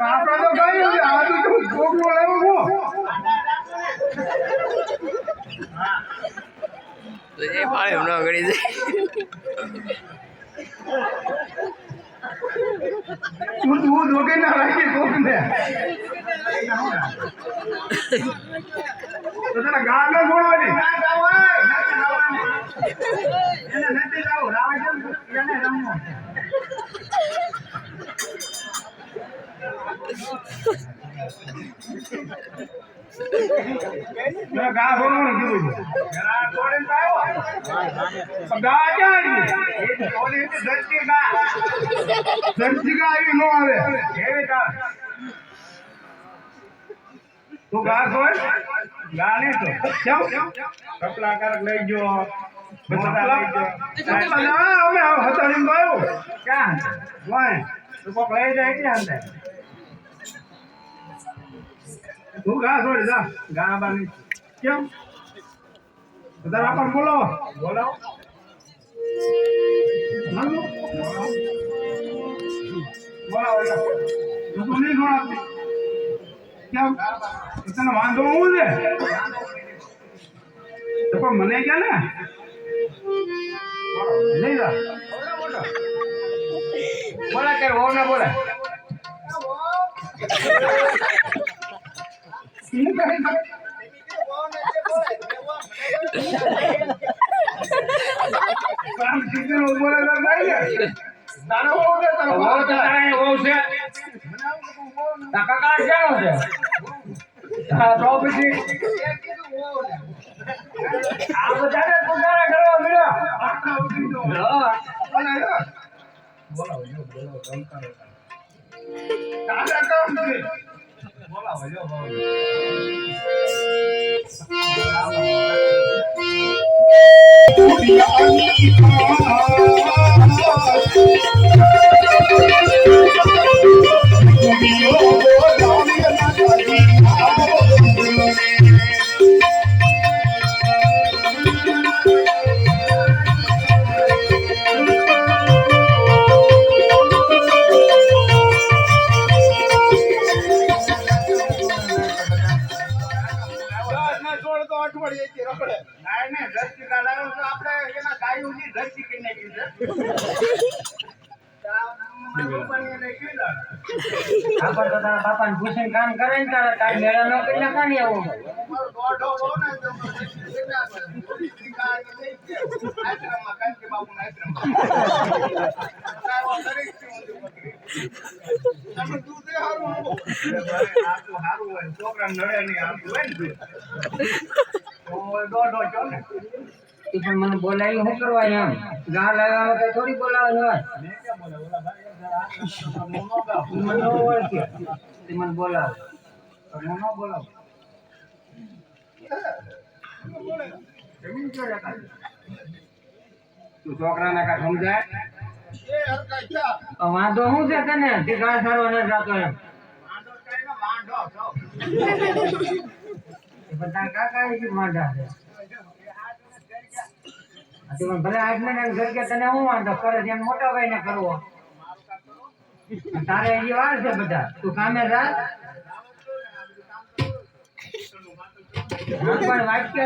આપણે તો કઈ આ તો તું છોકરો તો એ પાળે હમણાં ગળી જાય. તું તું ધોકે ના રાખી કોકને. ગાળ ન છોડવાની એને નથી જાવું રાવે એને રમવું. મેં ગા છે. તો ગા ધરતી ગા. તું. કેમ? કપલા લઈ ગયો ગયો. અમે હતાડીને તો ક્યાં? તું કોક લઈ જાય ક્યાં તું ગા છોડ જા ગા બા નહીં. કેમ? તારા આપણ બોલો. બોલાવો. બોલાવો. હું તો નહીં છોડાવતી. કેમ? તને વાંધો હું છે? તો પણ મને ક્યાં ને? નહીં જા બોલા, કે હોવ ને બોલા. બોલાવો, બોલાવો, રમતા રહેતા. calma, eu vou. ના, ના, દ્રષ્ટિ કાઢાયો તો આપણે એના ગાયોની દ્રષ્ટિ કરી નાખી છે. તો તારા બાપાને પૂછીને કામ કરે ને તારા તાર મેળા ન કરી નાખા ને એવું. ને તો ના ગયા. તમે તો તો. તું પણ મને બોલાવી શું કરવા એમ ગા લાવ્યા વગર થોડી બોલાવે. તું મને ન મને બોલાવે બોલાવો. તું કાંઈ સમજાય? તો વાંધો શું છે તને તે સારો નથી જાતો એમ માંડો કાંઈ ના, માંડો છો. એ એ ભલે આજના ને ઘર કે તને શું વાંધો કરે. છે મોટા ભાઈ ને કરવો તારે વાર છે બધા તું કામે હા, પણ વાટકે